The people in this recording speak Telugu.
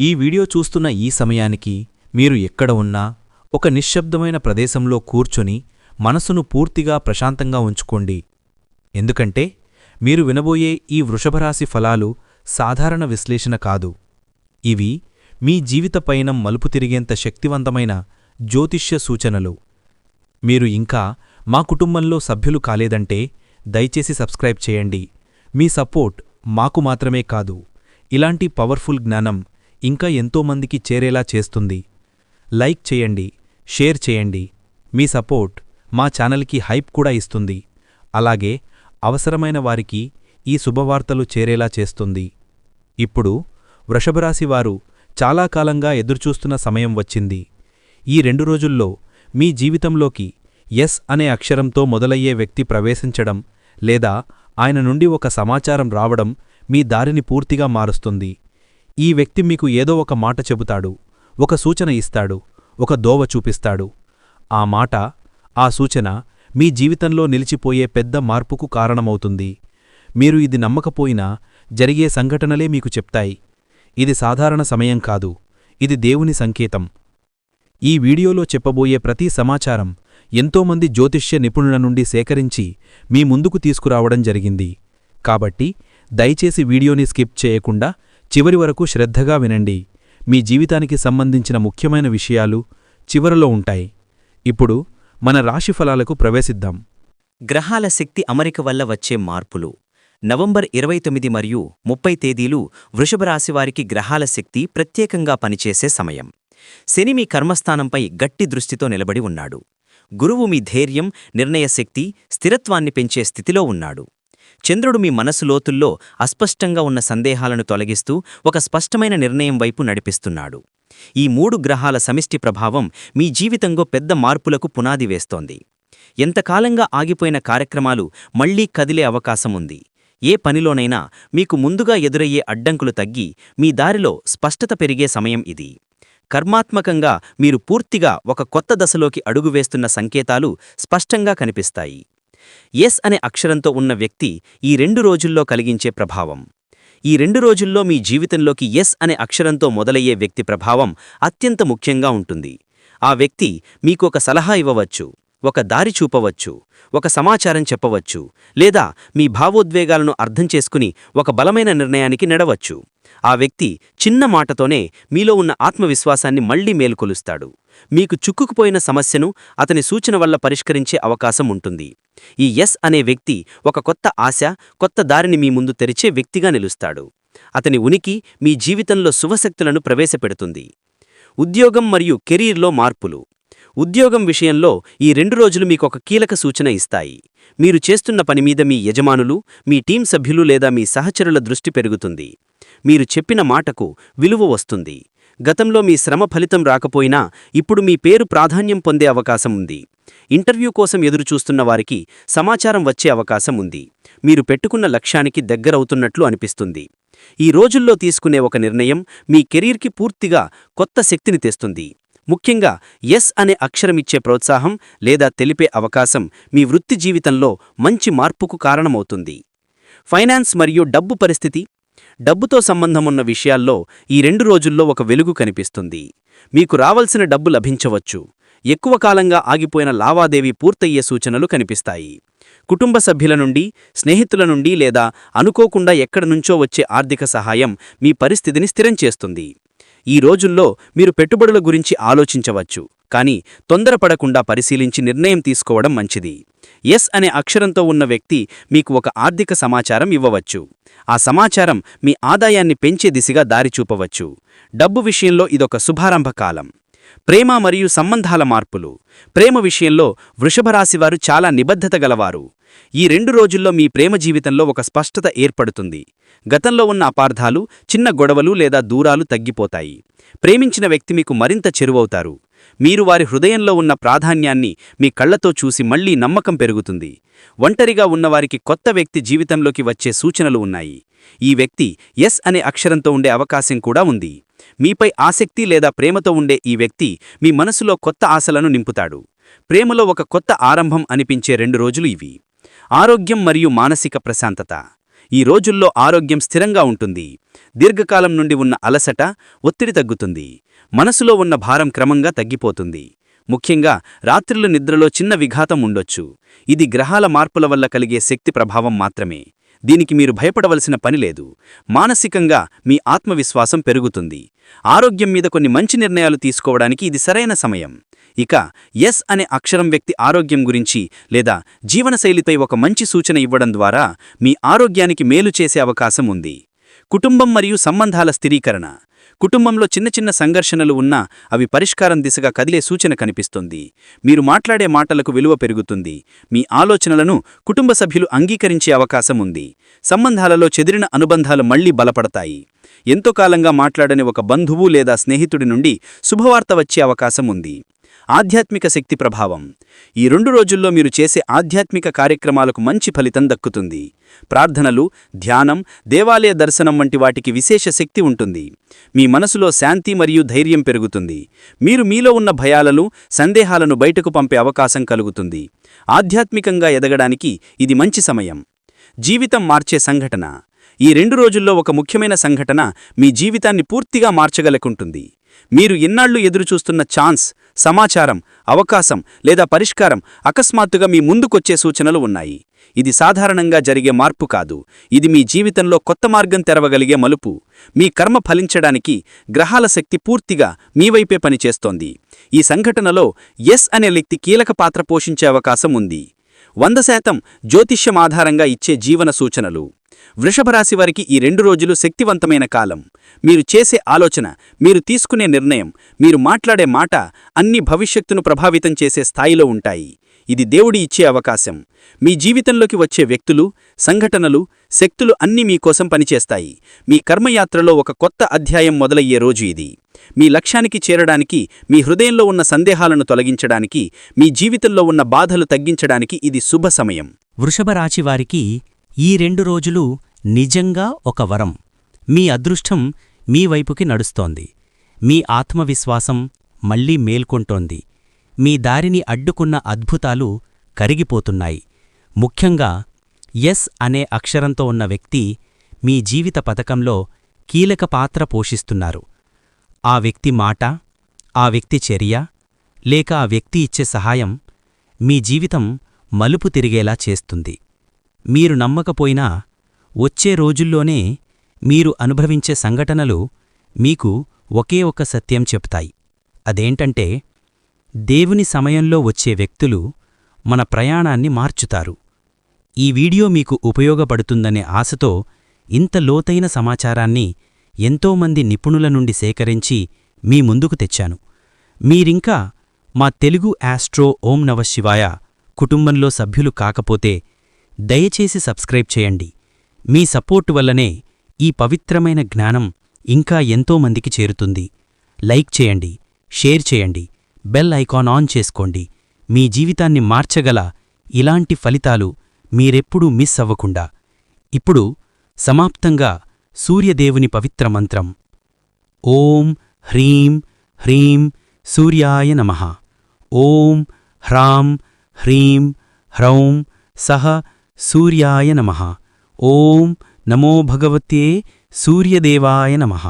ఈ వీడియో చూస్తున్న ఈ సమయానికి మీరు ఎక్కడ ఉన్నా ఒక నిశ్శబ్దమైన ప్రదేశంలో కూర్చొని మనసును పూర్తిగా ప్రశాంతంగా ఉంచుకోండి. ఎందుకంటే మీరు వినబోయే ఈ వృషభరాశి ఫలాలు సాధారణ విశ్లేషణ కాదు. ఇవి మీ జీవితపైన మలుపు తిరిగేంత శక్తివంతమైన జ్యోతిష్య సూచనలు. మీరు ఇంకా మా కుటుంబంలో సభ్యులు కాలేదంటే దయచేసి సబ్స్క్రైబ్ చేయండి. మీ సపోర్ట్ మాకు మాత్రమే కాదు. ఇలాంటి పవర్ఫుల్ జ్ఞానం ఇంకా ఎంతోమందికి చేరేలా చేస్తుంది. లైక్ చేయండి షేర్ చేయండి. మీ సపోర్ట్ మా ఛానల్కి హైప్ కూడా ఇస్తుంది. అలాగే అవసరమైన వారికి ఈ శుభవార్తలు చేరేలా చేస్తుంది. ఇప్పుడు వృషభరాశి వారు చాలా కాలంగా ఎదురుచూస్తున్న సమయం వచ్చింది. ఈ రెండు రోజుల్లో మీ జీవితంలోకి ఎస్ అనే అక్షరంతో మొదలయ్యే వ్యక్తి ప్రవేశించడం లేదా ఆయన నుండి ఒక సమాచారం రావడం మీ దారిని పూర్తిగా మారుస్తుంది. ఈ వ్యక్తి మీకు ఏదో ఒక మాట చెబుతాడు ఒక సూచన ఇస్తాడు ఒక దోవ చూపిస్తాడు. ఆ మాట ఆ సూచన మీ జీవితంలో నిలిచిపోయే పెద్ద మార్పుకు కారణమవుతుంది. మీరు ఇది నమ్మకపోయినా జరిగే సంఘటనలే మీకు చెప్తాయి. ఇది సాధారణ సమయం కాదు ఇది దేవుని సంకేతం. ఈ వీడియోలో చెప్పబోయే ప్రతి సమాచారం ఎంతోమంది జ్యోతిష్య నిపుణుల నుండి సేకరించి మీ ముందుకు తీసుకురావడం జరిగింది. కాబట్టి దయచేసి వీడియోని స్కిప్ చేయకుండా చివరి వరకు శ్రద్ధగా వినండి. మీ జీవితానికి సంబంధించిన ముఖ్యమైన విషయాలు చివరలో ఉంటాయి. ఇప్పుడు మన రాశిఫలాలకు ప్రవేశిద్దాం. గ్రహాల శక్తి అమరిక వల్ల వచ్చే మార్పులు. నవంబర్ ఇరవై తొమ్మిది మరియు ముప్పై తేదీలు వృషభరాశివారికి గ్రహాల శక్తి ప్రత్యేకంగా పనిచేసే సమయం. శని మీ కర్మస్థానంపై గట్టి దృష్టితో నిలబడి ఉన్నాడు. గురువు మీ ధైర్యం నిర్ణయశక్తి స్థిరత్వాన్ని పెంచే స్థితిలో ఉన్నాడు. చంద్రుడు మీ మనసు లోతుల్లో అస్పష్టంగా ఉన్న సందేహాలను తొలగిస్తూ ఒక స్పష్టమైన నిర్ణయం వైపు నడిపిస్తున్నాడు. ఈ మూడు గ్రహాల సమిష్టి ప్రభావం మీ జీవితంలో పెద్ద మార్పులకు పునాది వేస్తోంది. ఎంతకాలంగా ఆగిపోయిన కార్యక్రమాలు మళ్ళీ కదిలే అవకాశముంది ఏ పనిలోనైనా మీకు ముందుగా ఎదురయ్యే అడ్డంకులు తగ్గి మీ దారిలో స్పష్టత పెరిగే సమయం ఇది. కర్మాత్మకంగా మీరు పూర్తిగా ఒక కొత్త దశలోకి అడుగు వేస్తున్న సంకేతాలు స్పష్టంగా కనిపిస్తాయి. ఎస్ అనే అక్షరంతో ఉన్న వ్యక్తి ఈ రెండు రోజుల్లో కలిగించే ప్రభావం. ఈ రెండు రోజుల్లో మీ జీవితంలోకి ఎస్ అనే అక్షరంతో మొదలయ్యే వ్యక్తి ప్రభావం అత్యంత ముఖ్యంగా ఉంటుంది. ఆ వ్యక్తి మీకు ఒక సలహా ఇవ్వవచ్చు ఒక దారి చూపవచ్చు ఒక సమాచారం చెప్పవచ్చు లేదా మీ భావోద్వేగాలను అర్థం చేసుకుని ఒక బలమైన నిర్ణయానికి నడవచ్చు. ఆ వ్యక్తి చిన్న మాటతోనే మీలో ఉన్న ఆత్మవిశ్వాసాన్ని మళ్ళీ మేలుకొలుస్తాడు. మీకు చుక్కుకుపోయిన సమస్యను అతని సూచన వల్ల పరిష్కరించే అవకాశం ఉంటుంది. ఈ ఎస్ అనే వ్యక్తి ఒక కొత్త ఆశ కొత్త దారిని మీ ముందు తెరిచే వ్యక్తిగా నిలుస్తాడు. అతని ఉనికి మీ జీవితంలో శుభశక్తులను ప్రవేశపెడుతుంది. ఉద్యోగం మరియు కెరీర్లో మార్పులు. ఉద్యోగం విషయంలో ఈ రెండు రోజులు మీకొక కీలక సూచన ఇస్తాయి. మీరు చేస్తున్న పని మీద మీ యజమానులు మీ టీం సభ్యులు లేదా మీ సహచరుల దృష్టి పెరుగుతుంది. మీరు చెప్పిన మాటకు విలువ వస్తుంది. గతంలో మీ శ్రమ ఫలితం రాకపోయినా ఇప్పుడు మీ పేరు ప్రాధాన్యం పొందే అవకాశం ఉంది. ఇంటర్వ్యూ కోసం ఎదురుచూస్తున్న వారికి సమాచారం వచ్చే అవకాశం ఉంది. మీరు పెట్టుకున్న లక్ష్యానికి దగ్గరవుతున్నట్లు అనిపిస్తుంది. ఈ రోజుల్లో తీసుకునే ఒక నిర్ణయం మీ కెరీర్కి పూర్తిగా కొత్త శక్తిని తెస్తుంది. ముఖ్యంగా ఎస్ అనే అక్షరమిచ్చే ప్రోత్సాహం లేదా తెలిపే అవకాశం మీ వృత్తి జీవితంలో మంచి మార్పుకు కారణమవుతుంది. ఫైనాన్స్ మరియు డబ్బు పరిస్థితి. డబ్బుతో సంబంధమున్న విషయాల్లో ఈ రెండు రోజుల్లో ఒక వెలుగు కనిపిస్తుంది. మీకు రావలసిన డబ్బు లభించవచ్చు. ఎక్కువ కాలంగా ఆగిపోయిన లావాదేవీ పూర్తయ్యే సూచనలు కనిపిస్తాయి. కుటుంబ సభ్యుల నుండి స్నేహితుల నుండి లేదా అనుకోకుండా ఎక్కడనుంచో వచ్చే ఆర్థిక సహాయం మీ పరిస్థితిని స్థిరం చేస్తుంది. ఈ రోజుల్లో మీరు పెట్టుబడుల గురించి ఆలోచించవచ్చు కానీ తొందరపడకుండా పరిశీలించి నిర్ణయం తీసుకోవడం మంచిది. ఎస్ అనే అక్షరంతో ఉన్న వ్యక్తి మీకు ఒక ఆర్థిక సమాచారం ఇవ్వవచ్చు. ఆ సమాచారం మీ ఆదాయాన్ని పెంచే దిశగా దారి చూపవచ్చు డబ్బు విషయంలో ఇదొక శుభారంభ కాలం ప్రేమ మరియు సంబంధాల మార్పులు. ప్రేమ విషయంలో వృషభరాశివారు చాలా నిబద్ధత గలవారు. ఈ రెండు రోజుల్లో మీ ప్రేమ జీవితంలో ఒక స్పష్టత ఏర్పడుతుంది. గతంలో ఉన్న అపార్థాలు చిన్న గొడవలు లేదా దూరాలు తగ్గిపోతాయి. ప్రేమించిన వ్యక్తి మీకు మరింత చెరువవుతారు. మీరు వారి హృదయంలో ఉన్న ప్రాధాన్యాన్ని మీ కళ్ళతో చూసి మళ్ళీ నమ్మకం పెరుగుతుంది. ఒంటరిగా ఉన్నవారికి కొత్త వ్యక్తి జీవితంలోకి వచ్చే సూచనలు ఉన్నాయి. ఈ వ్యక్తి ఎస్ అనే అక్షరంతో ఉండే అవకాశం కూడా ఉంది. మీపై ఆసక్తి లేదా ప్రేమతో ఉండే ఈ వ్యక్తి మీ మనసులో కొత్త ఆశలను నింపుతాడు. ప్రేమలో ఒక కొత్త ఆరంభం అనిపించే రెండు రోజులు ఇవి. ఆరోగ్యం మరియు మానసిక ప్రశాంతత. ఈ రోజుల్లో ఆరోగ్యం స్థిరంగా ఉంటుంది. దీర్ఘకాలం నుండి ఉన్న అలసట ఒత్తిడి తగ్గుతుంది. మనసులో ఉన్న భారం క్రమంగా తగ్గిపోతుంది. ముఖ్యంగా రాత్రిళ్ళ నిద్రలో చిన్న విఘాతం ఉండొచ్చు. ఇది గ్రహాల మార్పుల వల్ల కలిగే శక్తి ప్రభావం మాత్రమే. దీనికి మీరు భయపడవలసిన పని లేదు. మానసికంగా మీ ఆత్మవిశ్వాసం పెరుగుతుంది. ఆరోగ్యం మీద కొన్ని మంచి నిర్ణయాలు తీసుకోవడానికి ఇది సరైన సమయం. ఇక ఎస్ అనే అక్షరం వ్యక్తి ఆరోగ్యం గురించి లేదా జీవనశైలిపై ఒక మంచి సూచన ఇవ్వడం ద్వారా మీ ఆరోగ్యానికి మేలు చేసే అవకాశం ఉంది. కుటుంబం మరియు సంబంధాల స్థిరీకరణ. కుటుంబంలో చిన్న చిన్న సంఘర్షణలు ఉన్నా అవి పరిష్కారం దిశగా కదిలే సూచన కనిపిస్తుంది. మీరు మాట్లాడే మాటలకు విలువ పెరుగుతుంది. మీ ఆలోచనలను కుటుంబ సభ్యులు అంగీకరించే అవకాశం ఉంది. సంబంధాలలో చెదిరిన అనుబంధాలు మళ్ళీ బలపడతాయి. ఎంతో కాలంగా మాట్లాడని ఒక బంధువు లేదా స్నేహితుడి నుండి శుభవార్త వచ్చే అవకాశం ఉంది. ఆధ్యాత్మిక శక్తి ప్రభావం. ఈ రెండు రోజుల్లో మీరు చేసే ఆధ్యాత్మిక కార్యక్రమాలకు మంచి ఫలితం దక్కుతుంది. ప్రార్థనలు ధ్యానం దేవాలయ దర్శనం వంటి వాటికి విశేష శక్తి ఉంటుంది. మీ మనసులో శాంతి మరియు ధైర్యం పెరుగుతుంది. మీరు మీలో ఉన్న భయాలను సందేహాలను బయటకు పంపే అవకాశం కలుగుతుంది. ఆధ్యాత్మికంగా ఎదగడానికి ఇది మంచి సమయం. జీవితం మార్చే సంఘటన. ఈ రెండు రోజుల్లో ఒక ముఖ్యమైన సంఘటన మీ జీవితాన్ని పూర్తిగా మార్చగలకుంటుంది. మీరు ఇన్నాళ్ళు ఎదురుచూస్తున్న ఛాన్స్ సమాచారం అవకాశం లేదా పరిష్కారం అకస్మాత్తుగా మీ ముందుకొచ్చే సూచనలు ఉన్నాయి. ఇది సాధారణంగా జరిగే మార్పు కాదు. ఇది మీ జీవితంలో కొత్త మార్గం తెరవగలిగే మలుపు. మీ కర్మ ఫలించడానికి గ్రహాల శక్తి పూర్తిగా మీ వైపే పనిచేస్తోంది. ఈ సంఘటనలో ఎస్ అనే వ్యక్తి కీలక పాత్ర పోషించే అవకాశం ఉంది. వంద శాతం జ్యోతిష్యం ఆధారంగా ఇచ్చే జీవన సూచనలు. వృషభరాశి వారికి ఈ రెండు రోజులు శక్తివంతమైన కాలం. మీరు చేసే ఆలోచన మీరు తీసుకునే నిర్ణయం మీరు మాట్లాడే మాట అన్ని భవిష్యత్తును ప్రభావితం చేసే స్థాయిలో ఉంటాయి. ఇది దేవుడి ఇచ్చే అవకాశం. మీ జీవితంలోకి వచ్చే వ్యక్తులు సంఘటనలు శక్తులు అన్నీ మీకోసం పనిచేస్తాయి. మీ కర్మయాత్రలో ఒక కొత్త అధ్యాయం మొదలయ్యే రోజు ఇది. మీ లక్ష్యానికి చేరడానికి మీ హృదయంలో ఉన్న సందేహాలను తొలగించడానికి మీ జీవితంలో ఉన్న బాధలు తగ్గించడానికి ఇది శుభ సమయం. వృషభరాశివారికి ఈ రెండు రోజులు నిజంగా ఒక వరం. మీ అదృష్టం మీ వైపుకి నడుస్తోంది. మీ ఆత్మవిశ్వాసం మళ్ళీ మేల్కొంటోంది. మీ దారిని అడ్డుకున్న అద్భుతాలు కరిగిపోతున్నాయి. ముఖ్యంగా ఎస్ అనే అక్షరంతో ఉన్న వ్యక్తి మీ జీవిత పథకంలో కీలక పాత్ర పోషిస్తున్నారు. ఆ వ్యక్తి మాట ఆ వ్యక్తి చర్య లేక ఆ వ్యక్తి ఇచ్చే సహాయం మీ జీవితం మలుపు తిరిగేలా చేస్తుంది. మీరు నమ్మకపోయినా వచ్చే రోజుల్లోనే మీరు అనుభవించే సంఘటనలు మీకు ఒకే ఒక సత్యం చెప్తాయి అదేంటంటే దేవుని సమయంలో వచ్చే వ్యక్తులు మన ప్రయాణాన్ని మార్చుతారు. ఈ వీడియో మీకు ఉపయోగపడుతుందనే ఆశతో ఇంత లోతైన సమాచారాన్ని ఎంతోమంది నిపుణుల నుండి సేకరించి మీ ముందుకు తెచ్చాను. మీరింకా మా తెలుగు ఆస్ట్రో ఓం నవ శివాయ కుటుంబంలో సభ్యులు కాకపోతే దయచేసి సబ్స్క్రైబ్ చేయండి. మీ సపోర్టు వల్లనే ఈ పవిత్రమైన జ్ఞానం ఇంకా ఎంతోమందికి చేరుతుంది. లైక్ చేయండి షేర్ చేయండి బెల్ ఐకాన్ ఆన్ చేసుకోండి. మీ జీవితాన్ని మార్చగల ఇలాంటి ఫలితాలు మీరెప్పుడూ మిస్ అవ్వకుండా. ఇప్పుడు సమాప్తంగా సూర్యదేవుని పవిత్ర మంత్రం. ఓం హ్రీం హ్రీం సూర్యాయ నమః. ఓం హ్రాం హ్రీం హ్రౌం సహ సూర్యాయ నమః ఓం నమో భగవతే సూర్యదేవాయ నమః